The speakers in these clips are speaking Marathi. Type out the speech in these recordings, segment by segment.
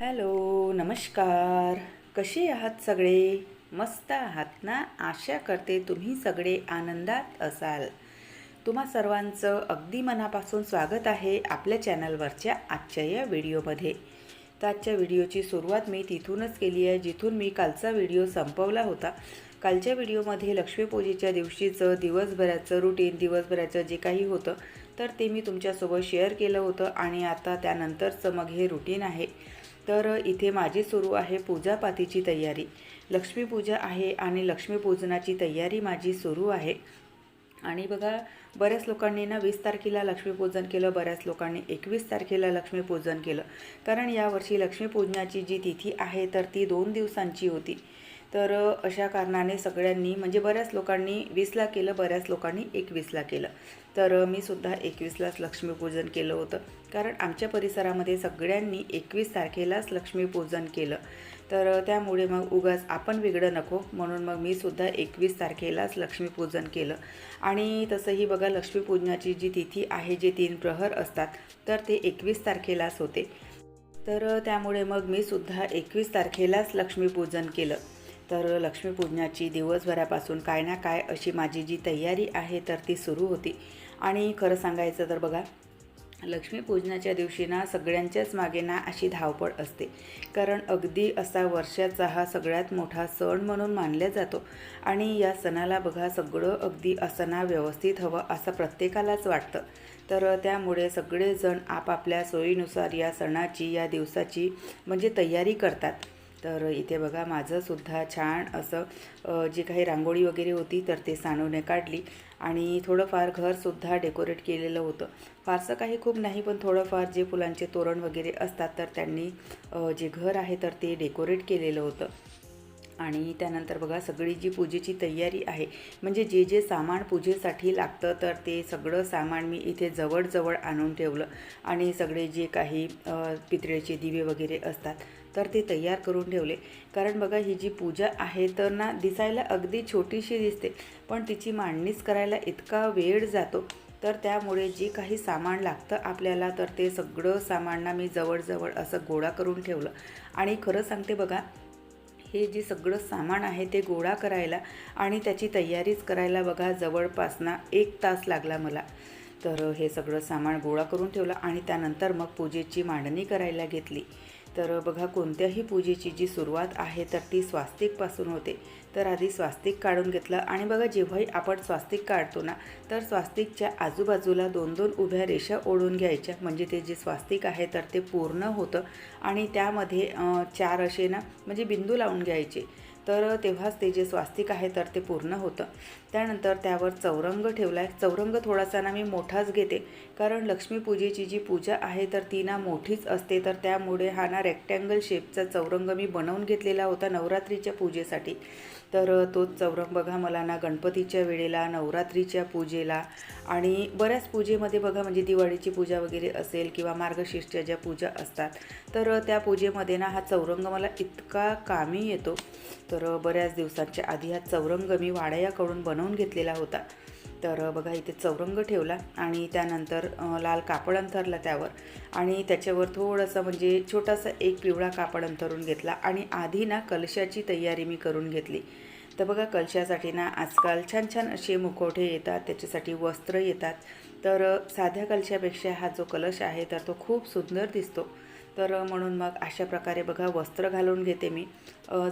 हॅलो नमस्कार. कसे आहात सगळे? मस्त आहात ना? आशा करते तुम्ही सगळे आनंदात असाल. तुम्हा सर्वांचं अगदी मनापासून स्वागत आहे आपल्या चॅनलवरच्या आजच्या या व्हिडिओमध्ये. तर आजच्या व्हिडिओची सुरुवात मी तिथूनच केली आहे जिथून मी कालचा व्हिडिओ संपवला होता. कालच्या व्हिडिओमध्ये लक्ष्मीपूजेच्या दिवशीचं दिवसभराचं रुटीन दिवसभराचं जे काही होतं तर ते मी तुमच्यासोबत शेअर केलं होतं आणि आता त्यानंतरचं मग हे रुटीन आहे. तर इथे माझी सुरू आहे पूजापातीची तयारी. लक्ष्मीपूजा आहे आणि लक्ष्मीपूजनाची तयारी माझी सुरू आहे. आणि बघा बऱ्याच लोकांनी ना वीस तारखेला लक्ष्मीपूजन केलं बऱ्याच लोकांनी एकवीस तारखेला लक्ष्मीपूजन केलं. कारण यावर्षी लक्ष्मीपूजनाची जी तिथी आहे तर ती दोन दिवसांची होती. तर अशा कारणाने सगळ्यांनी म्हणजे बऱ्याच लोकांनी वीसला केलं बऱ्याच लोकांनी एकवीसला केलं. तर मी सुद्धा एकवीसलाच लक्ष्मीपूजन केलं होतं. कारण आमच्या परिसरामध्ये सगळ्यांनी एकवीस तारखेलाच लक्ष्मीपूजन केलं. तर त्यामुळे मग उगाच आपण वेगळं नको. म्हणून मग मी सुद्धा एकवीस तारखेलाच लक्ष्मीपूजन केलं. आणि तसंही बघा लक्ष्मीपूजनाची जी तिथी आहे जे तीन प्रहर असतात तर ते एकवीस तारखेलाच होते. तर त्यामुळे मग मी सुद्धा एकवीस तारखेलाच लक्ष्मीपूजन केलं. तर लक्ष्मीपूजनाची दिवसभरापासून काय ना काय अशी माझी जी तयारी आहे तर ती सुरू होती. आणि खरं सांगायचं तर बघा लक्ष्मीपूजनाच्या दिवशी ना सगळ्यांच्याच मागे ना अशी धावपळ असते. कारण अगदी असा वर्षाचा हा सगळ्यात मोठा सण म्हणून मानला जातो. आणि या सणाला बघा सगळं अगदी असं ना व्यवस्थित हवं असं प्रत्येकालाच वाटतं. तर त्यामुळे सगळेजण आपापल्या सोयीनुसार या सणाची या दिवसाची म्हणजे तयारी करतात. तर इथे बघा माझंसुद्धा छान असं जी काही रांगोळी वगैरे होती तर ते सानवने काढली आणि थोडंफार घरसुद्धा डेकोरेट केलेलं होतं. फारसं काही खूप नाही पण थोडंफार जे फुलांचे तोरण वगैरे असतात तर त्यांनी जे घर आहे तर ते डेकोरेट केलेलं होतं. आणि त्यानंतर बघा सगळी जी पूजेची तयारी आहे म्हणजे जे जे सामान पूजेसाठी लागतं तर ते सगळं सामान मी इथे जवळजवळ आणून ठेवलं. आणि सगळे जे काही पितळेचे दिवे वगैरे असतात तर ते तयार करून ठेवले. कारण बघा ही जी पूजा आहे तर ना दिसायला अगदी छोटीशी दिसते पण तिची मांडणीच करायला इतका वेळ जातो. तर त्यामुळे जे काही सामान लागतं आपल्याला तर ते सगळं सामान ना मी जवळजवळ असं गोळा करून ठेवलं. आणि खरं सांगते बघा हे जे सगळं सामान आहे ते गोळा करायला आणि त्याची तयारीच करायला बघा जवळपास ना एक तास लागला मला. तर हे सगळं सामान गोळा करून ठेवलं आणि त्यानंतर मग पूजेची मांडणी करायला घेतली. तर बघा कोणत्याही पूजेची जी सुरुवात आहे तर ती स्वास्तिकपासून होते. तर आधी स्वास्तिक काढून घेतलं आणि बघा जेव्हाही आपण स्वास्तिक काढतो ना तर स्वास्तिकच्या आजूबाजूला दोन दोन उभ्या रेषा ओढून घ्यायच्या. म्हणजे ते जे स्वास्तिक आहे तर ते पूर्ण होतं आणि त्यामध्ये चार असे ना म्हणजे बिंदू लावून घ्यायचे. तर तेव्हाच ते जे स्वास्तिक आहे तर ते पूर्ण होतं. त्यानंतर त्यावर चौरंग ठेवला आहे चौरंग थोडासा ना मी मोठाच घेते. कारण लक्ष्मीपूजेची जी पूजा आहे तर ती ना मोठीच असते. तर त्यामुळे हा ना रेक्टँगल शेपचा चौरंग मी बनवून घेतलेला होता नवरात्रीच्या पूजेसाठी. तर तोच चौरंग बघा मला ना गणपतीच्या वेळेला नवरात्रीच्या पूजेला आणि बऱ्याच पूजेमध्ये बघा म्हणजे दिवाळीची पूजा वगैरे असेल किंवा मार्गशीर्षच्या ज्या पूजा असतात तर त्या पूजेमध्ये ना हा चौरंग मला इतका कामी येतो. तर बऱ्याच दिवसांच्या आधी हा चौरंग मी वाड्याकडून बनवून घेतलेला होता. तर बघा इथे चौरंग ठेवला आणि त्यानंतर लाल कापड अंथरला त्यावर आणि त्याच्यावर थोडंसं म्हणजे छोटासा एक पिवळा कापड अंथरून घेतला आणि आधी ना कलशाची तयारी मी करून घेतली. तर बघा कलशासाठी ना आजकाल छान छान असे मुखवटे येतात त्याच्यासाठी वस्त्र येतात. तर साध्या कलशापेक्षा हा जो कलश आहे तर तो खूप सुंदर दिसतो. तर म्हणून मग अशा प्रकारे बघा वस्त्र घालून घेते मी.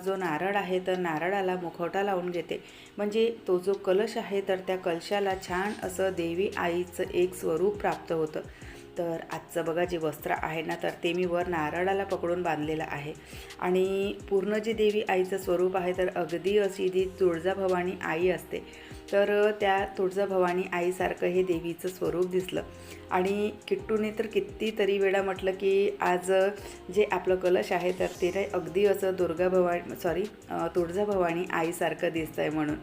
जो नारळ आहे तर नारळाला मुखवटा लावून घेते. म्हणजे तो जो कलश आहे तर त्या कलशाला छान असं देवी आईचं एक स्वरूप प्राप्त होतं. तर आजचं बघा जे वस्त्र आहे ना तर ते मी वर नारळाला पकडून बांधलेलं आहे. आणि पूर्ण जे देवी आईचं स्वरूप आहे तर अगदी अशी जी तुळजाभवानी आई असते तर त्या तुळजाभवानी आईसारखं हे देवीचं स्वरूप दिसलं. आणि किट्टूने तर कितीतरी वेळा म्हटलं की आज जे आपलं कलश आहे तर ते अगदी असं दुर्गा भवानी सॉरी तुळजाभवानी आईसारखं दिसतं आहे म्हणून.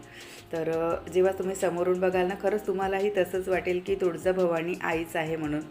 तर जेव्हा तुम्ही समोरून बघाल ना खरंच तुम्हालाही तसंच वाटेल की तुळजाभवानी आईच आहे म्हणून.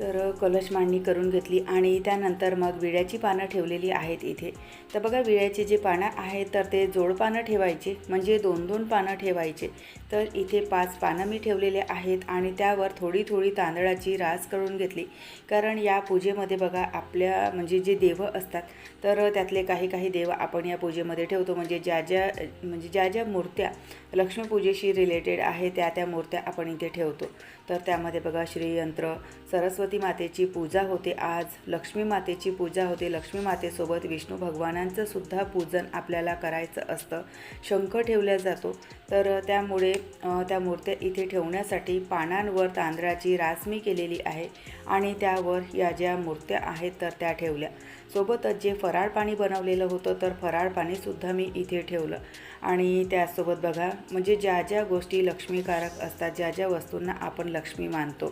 तर कलश मांडणी करून घेतली आणि त्यानंतर मग विड्याची पानं ठेवलेली आहेत इथे. तर बघा विड्याचे जे पानं आहेत तर ते जोड पानं ठेवायचे म्हणजे दोन दोन पानं ठेवायचे. तर इथे पाच पानं मी ठेवलेले आहेत आणि त्यावर थोडी थोडी तांदळाची रास करून घेतली. कारण या पूजेमध्ये बघा आपल्या म्हणजे जे देवं असतात तर त्यातले काही काही देव आपण या पूजेमध्ये ठेवतो. म्हणजे ज्या ज्या म्हणजे ज्या ज्या मूर्त्या लक्ष्मीपूजेशी रिलेटेड आहे त्या त्या मूर्त्या आपण इथे ठेवतो. तर त्यामध्ये बघा श्रीयंत्र सरस्वती मातेची पूजा होते आज. लक्ष्मी मातेची पूजा होते. लक्ष्मी मातेसोबत विष्णू भगवानांचं सुद्धा पूजन आपल्याला करायचं असतं. शंख ठेवल्या जातो. तर त्यामुळे त्या मूर्त्या इथे ठेवण्यासाठी पानांवर तांदळाची रास मी केलेली आहे आणि त्यावर या ज्या मूर्त्या आहेत तर त्या ठेवल्या. सोबतच जे फराळ पाणी बनवलेलं होतं तर फराळ पाणीसुद्धा मी इथे ठेवलं. आणि त्यासोबत बघा म्हणजे ज्या ज्या गोष्टी लक्ष्मीकारक असतात ज्या ज्या वस्तूंना आपण लक्ष्मी मानतो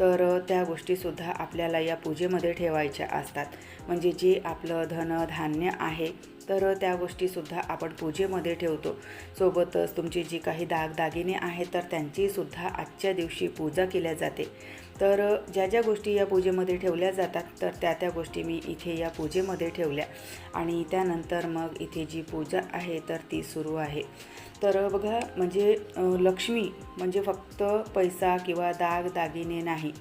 तर त्या गोष्टीसुद्धा आपल्याला या पूजेमध्ये ठेवायच्या असतात. म्हणजे जे आपलं धन धान्य आहे तर त्या गोष्टीसुद्धा आपण पूजेमध्ये ठेवतो. सोबतच तुमची जी काही दागदागिने आहेत तर त्यांचीसुद्धा आजच्या दिवशी पूजा केल्या जाते. तर ज्या ज्या गोष्टी या पूजेमध्ये ठेवल्या जातात तर त्या त्या गोष्टी मी इथे या पूजेमध्ये ठेवल्या. आणि त्यानंतर मग इथे जी पूजा आहे तर ती सुरू आहे. तर बघा म्हणजे लक्ष्मी म्हणजे फक्त पैसा किंवा दाग दागिने नाही.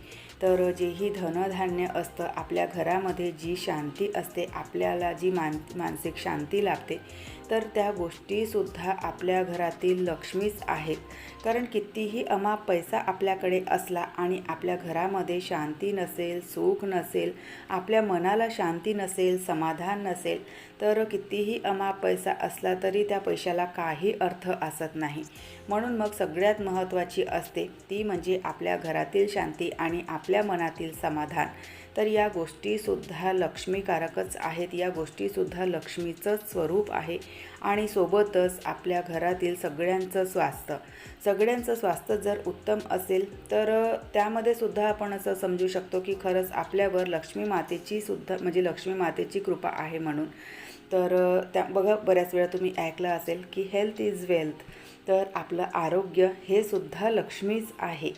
तर जेही धनधान्य असतं आपल्या घरामध्ये जी शांती असते आपल्याला जी मान मानसिक शांती लाभते तर त्या गोष्टीसुद्धा आपल्या घरातील लक्ष्मीच आहेत. कारण कितीही अमाप पैसा आपल्याकडे असला आणि आपल्या घरामध्ये शांती नसेल सुख नसेल आपल्या मनाला शांती नसेल समाधान नसेल तर कितीही अमाप पैसा असला तरी त्या पैशाला काही अर्थ असत नाही. म्हणून मग सगळ्यात महत्त्वाची असते ती म्हणजे आपल्या घरातील शांती आणि आपल्या मनातील समाधान. तर या गोष्टीसुद्धा लक्ष्मीकारकच आहेत. या गोष्टीसुद्धा लक्ष्मीचंच स्वरूप आहे आणि सोबतच आपल्या घरातील सगळ्यांचं स्वास्थ्य. सगळ्यांचं स्वास्थ्य जर उत्तम असेल तर त्यामध्ये सुद्धा आपण असं समजू शकतो की खरंच आपल्यावर लक्ष्मी मातेची सुद्धा म्हणजे लक्ष्मी मातेची कृपा आहे म्हणून. तर त्या बघा बऱ्याच वेळा तुम्ही ऐकलं असेल की हेल्थ इज वेल्थ तर आपलं आरोग्य हे सुद्धा लक्ष्मीच आहे.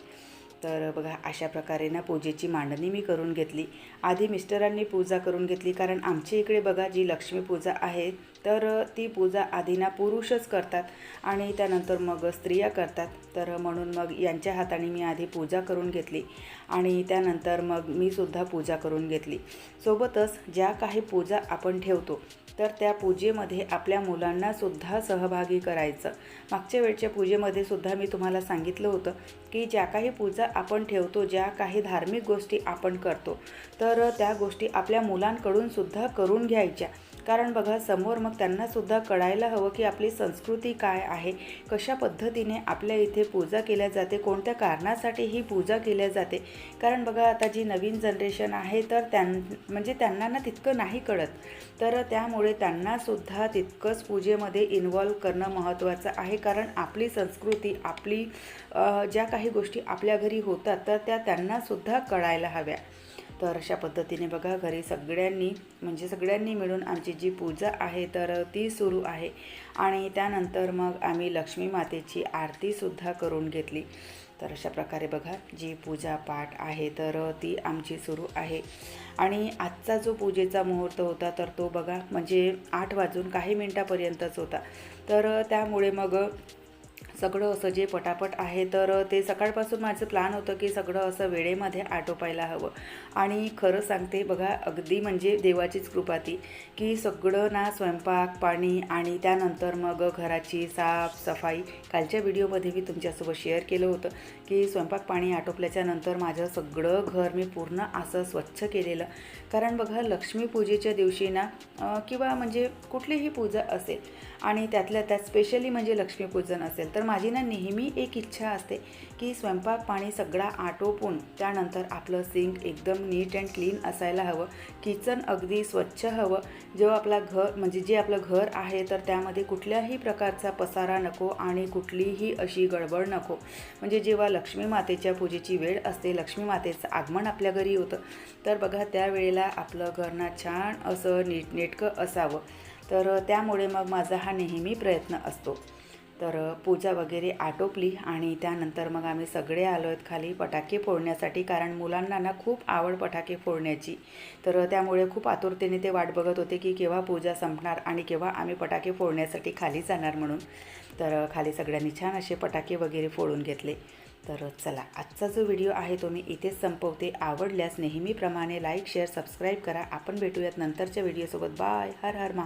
तर बघा अशा प्रकारे ना पूजेची मांडणी मी करून घेतली. आधी मिस्टरांनी पूजा करून घेतली कारण आमच्या इकडे बघा जी लक्ष्मी पूजा आहे तर ती पूजा आधी ना पुरुषच करतात आणि त्यानंतर मग स्त्रिया करतात. तर म्हणून मग यांच्या हाताने मी आधी पूजा करून घेतली आणि त्यानंतर मग मी सुद्धा पूजा करून घेतली. सोबतच ज्या काही पूजा आपण ठेवतो तर त्या पूजेमध्ये आपल्या मुलांनासुद्धा सहभागी करायचं. मागच्या वेळच्या पूजेमध्ये सुद्धा मी तुम्हाला सांगितलं होतं की ज्या काही पूजा आपण ठेवतो ज्या काही धार्मिक गोष्टी आपण करतो तर त्या गोष्टी आपल्या मुलांकडून सुद्धा करून घ्यायच्या. कारण बघा समोर मग त्यांनासुद्धा कळायला हवं की आपली संस्कृती काय आहे कशा पद्धतीने आपल्या इथे पूजा केल्या जाते कोणत्या कारणासाठी ही पूजा केल्या जाते. कारण बघा आता जी नवीन जनरेशन आहे तर त्यां म्हणजे त्यांना ना तितकं नाही कळत. तर त्यामुळे त्यांनासुद्धा तितकंच पूजेमध्ये इन्वॉल्व करणं महत्त्वाचं आहे. कारण आपली संस्कृती आपली ज्या काही गोष्टी आपल्या घरी होतात तर त्या त्यांनासुद्धा कळायला हव्या. तर अशा पद्धतीने बघा घरी सगळ्यांनी म्हणजे सगळ्यांनी मिळून आमची जी पूजा आहे तर ती सुरू आहे. आणि त्यानंतर मग आम्ही लक्ष्मी मातेची आरतीसुद्धा करून घेतली. तर अशा प्रकारे बघा जी पूजा पाठ आहे तर ती आमची सुरू आहे. आणि आजचा जो पूजेचा मुहूर्त होता तर तो बघा म्हणजे आठ वाजून काही मिनटापर्यंतच होता. तर त्यामुळे मग सगळं असं जे पटापट आहे तर ते सकाळपासून माझं प्लॅन होतं की सगळं असं वेळेमध्ये आटोपायला हवं. आणि खरं सांगते बघा अगदी म्हणजे देवाचीच कृपा ती की सगळं ना स्वयंपाक पाणी आणि त्यानंतर मग घराची साफसफाई कालच्या व्हिडिओमध्ये मी तुमच्यासोबत शेअर केलं होतं की स्वयंपाक पाणी आटोपल्याच्या नंतर माझं सगळं घर मी पूर्ण असं स्वच्छ केलेलं. कारण बघा लक्ष्मीपूजेच्या दिवशी ना किंवा म्हणजे कुठलीही पूजा असेल आणि त्यातल्या त्यात स्पेशली म्हणजे लक्ष्मीपूजन असेल तर माझी ना नेहमी एक इच्छा असते की स्वयंपाक पाणी सगळा आटोपून त्यानंतर आपलं सिंक एकदम नीट अँड क्लीन असायला हवं. किचन अगदी स्वच्छ हवं. जेव्हा आपला घर म्हणजे जे आपलं घर आहे तर त्यामध्ये कुठल्याही प्रकारचा पसारा नको आणि कुठलीही अशी गडबड नको. म्हणजे जेव्हा लक्ष्मी मातेच्या पूजेची वेळ असते लक्ष्मी मातेचं आगमन आपल्या घरी होतं तर बघा त्यावेळेला आपलं घर ना छान असं नीटनेटकं असावं. तर त्यामुळे मग माझा हा नेहमी प्रयत्न असतो. तर पूजा वगैरे आटोपली आणि त्यानंतर मग आम्ही सगळे आलो आहेत खाली पटाके फोडण्यासाठी कारण मुलांना ना खूप आवड पटाके फोडण्याची. तर त्यामुळे खूप आतुरतेने ते वाट बघत होते की केव्हा पूजा संपणार आणि केव्हा आम्ही पटाके फोडण्यासाठी खाली जाणार म्हणून. तर खाली सगळ्यांनी छान असे पटाके वगैरे फोडून घेतले. तर चला आजचा जो व्हिडिओ आहे तो मी इथेच संपवते. आवडल्यास नेहमीप्रमाणे लाईक शेअर सबस्क्राईब करा. आपण भेटूयात नंतरच्या व्हिडिओसोबत. बाय. हर हर महा